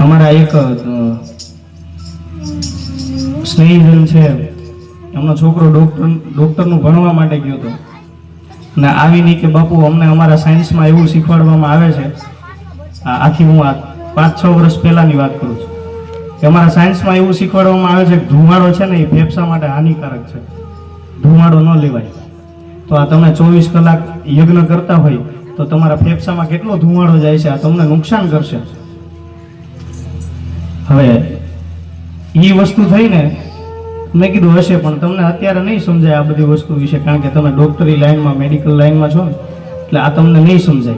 અમારા એક સ્નેહીજન છે. એમનો છોકરો ડોક્ટર ડોક્ટરનું ભણવા માટે ગયો હતો. અને આવીને કે, બાપુ, અમને અમારા સાયન્સમાં એવું શીખવાડવામાં આવે છે. આખી હું આ પાંચ છ વર્ષ પહેલાંની વાત કરું છું. કે અમારા સાયન્સમાં એવું શીખવાડવામાં આવે છે કે ધુમાડો છે ને એ ફેફસા માટે હાનિકારક છે. ધુમાડો ન લેવાય. તો આ તમે ચોવીસ કલાક યજ્ઞ કરતા હોય તો તમારા ફેફસામાં કેટલો ધુમાડો જાય છે, આ તમને નુકસાન કરશે. હવે એ વસ્તુ થઈને મેં કીધું હશે, પણ તમને અત્યારે નહીં સમજાય આ બધી વસ્તુ વિશે, કારણ કે તમે ડોક્ટરી લાઈનમાં મેડિકલ લાઈનમાં છો એટલે આ તમને નહીં સમજાય.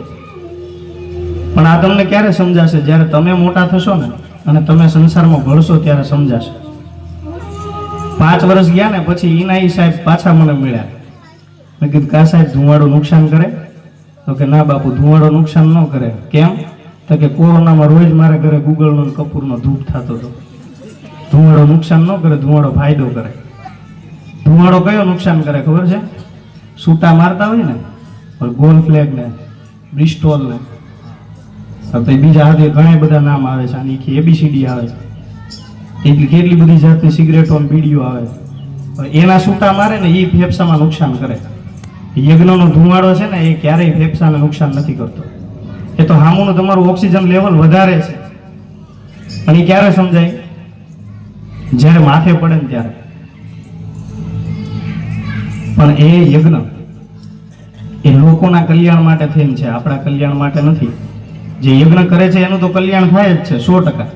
પણ આ તમને ક્યારે સમજાશે? જ્યારે તમે મોટા થશો ને, અને તમે સંસારમાં ભળશો ત્યારે સમજાશે. પાંચ વર્ષ ગયા ને, પછી એના એ સાહેબ પાછા મને મળ્યા. મેં કીધું, કા સાહેબ ધુમાડો નુકસાન કરે? તો કે, ના બાપુ ધુમાડો નુકસાન ન કરે. કેમ? તો કે કોરોનામાં રોજ મારે ઘરે ગૂગલનો કપૂરનો ધૂપ થતો હતો. ધુમાડો નુકસાન ન કરે ધુમાડો ફાયદો કરે. ધુમાડો કયો નુકસાન કરે ખબર છે? સૂટા મારતા હોય ને ગોલ ફ્લેગ ને, બ્રિસ્ટોલ ને. તો બીજા હાથે ઘણા બધા નામ આવે છે, આની એબીસીડી આવે એટલી કેટલી બધી જાતની સિગરેટો બીડીઓ આવે એના સૂટા મારે ને એ ફેફસામાં નુકસાન કરે. યજ્ઞનો ધુમાડો છે ને, એ ક્યારેય ફેફસાને નુકસાન નથી કરતો. એ તો હામુનું તમારું ઓક્સિજન લેવલ વધારે છે. અને ક્યારે સમજાય? જ્યારે માથે પડે ને ત્યારે. પણ એ યજ્ઞ એ લોકોના કલ્યાણ માટે થઈને છે, આપણા કલ્યાણ માટે નથી. જે યજ્ઞ કરે છે, એનું તો કલ્યાણ થાય જ છે, સો ટકા.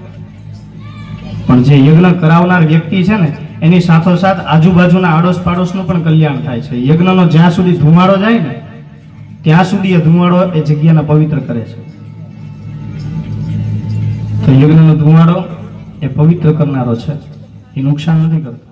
પણ જે યજ્ઞ કરાવનાર વ્યક્તિ છે ને, એની સાથોસાથ આજુબાજુના આડોશ પાડોશનું પણ કલ્યાણ થાય છે. યજ્ઞનો જ્યાં સુધી ધુમાડો જાય ને ત્યાં સુધી એ ધુમાડો એ જગ્યાને પવિત્ર કરે છે. તો યજ્ઞનો ધુમાડો એ પવિત્ર કરનારો છે. એ નુકસાન નથી કરતો.